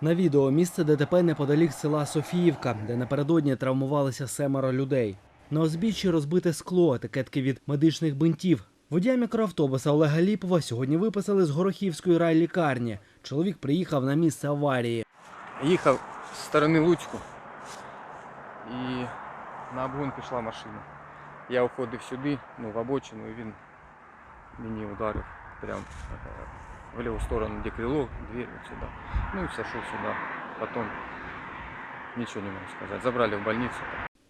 На відео місце ДТП неподалік села Софіївка, де напередодні травмувалися семеро людей. На узбіччі розбите скло, етикетки від медичних бинтів. Водія мікроавтобуса Олега Ліпова сьогодні виписали з Горохівської райлікарні. Чоловік приїхав на місце аварії. Їхав з сторони Луцьку і на обгон пішла машина. Я уходив сюди, ну, в обочину, і він мені ударив прямо в ліву сторону, де крило, дверь вот сюда. Ну и сошел сюда. Потом ничего не могу сказать. Забрали в больницу.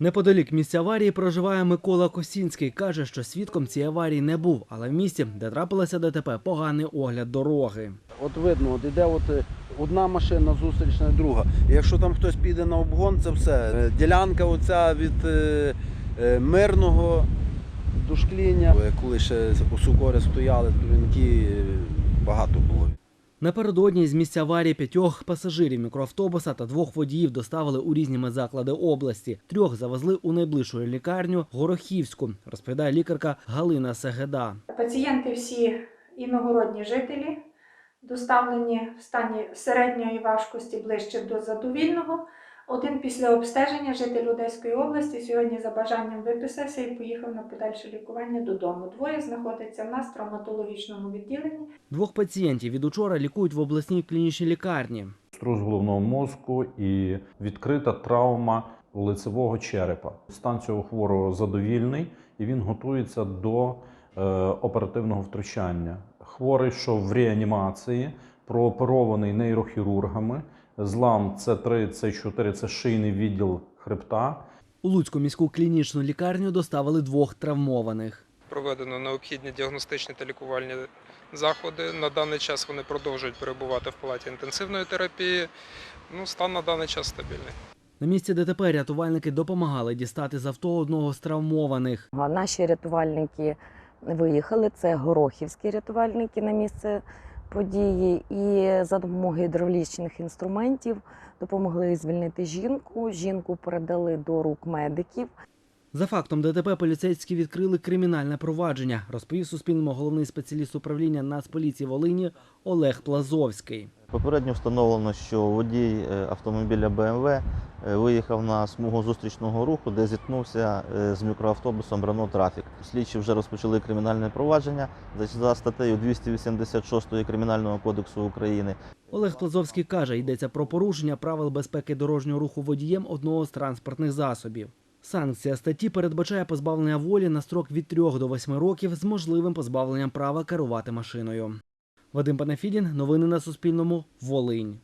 Неподалік місця аварії проживає Микола Косінський. Каже, що свідком цієї аварії не був, але в місті, де трапилося ДТП, поганий огляд дороги. От видно, от іде от е, одна машина зустрічна друга. І якщо там хтось піде на обгон, це все. Е, Ділянка оця від е, е, мирного до шкління. Е, Коли ще у Сукорі стояли, турінки е, багато було. Напередодні з місця аварії п'ятьох пасажирів мікроавтобуса та двох водіїв доставили у різні медзаклади області. Трьох завезли у найближчу лікарню Горохівську, розповідає лікарка Галина Сегеда. Пацієнти всі іногородні жителі, доставлені в стані середньої важкості ближче до задовільного. Один після обстеження житель Одеської області сьогодні за бажанням виписався і поїхав на подальше лікування додому. Двоє знаходяться в нас в травматологічному відділенні. Двох пацієнтів від учора лікують в обласній клінічній лікарні. струс головного мозку і відкрита травма лицевого черепа. Стан цього хворого задовільний і він готується до е, оперативного втручання. Хворий, що в реанімації, прооперований нейрохірургами. Злам С3, С4 це шийний відділ хребта. У Луцьку міську клінічну лікарню доставили двох травмованих. проведено необхідні діагностичні та лікувальні заходи. На даний час вони продовжують перебувати в палаті інтенсивної терапії. Ну, стан на даний час стабільний. На місці ДТП рятувальники допомагали дістати з авто одного з травмованих. Наші рятувальники виїхали. Це горохівські рятувальники на місце події, і за допомогою гідравлічних інструментів допомогли звільнити жінку. Жінку передали до рук медиків. За фактом ДТП поліцейські відкрили кримінальне провадження, розповів Суспільному головний спеціаліст управління Нацполіції Волині Олег Плазовський. Попередньо встановлено, що водій е, автомобіля БМВ е, виїхав на смугу зустрічного руху, де зіткнувся е, з мікроавтобусом Рено Трафік. Слідчі вже розпочали кримінальне провадження за- статтею 286 Кримінального кодексу України. Олег Плазовський каже, йдеться про порушення правил безпеки дорожнього руху водієм одного з транспортних засобів. Санкція статті передбачає позбавлення волі на строк від 3 до 8 років з можливим позбавленням права керувати машиною. Вадим Панафідін, новини на Суспільному, Волинь.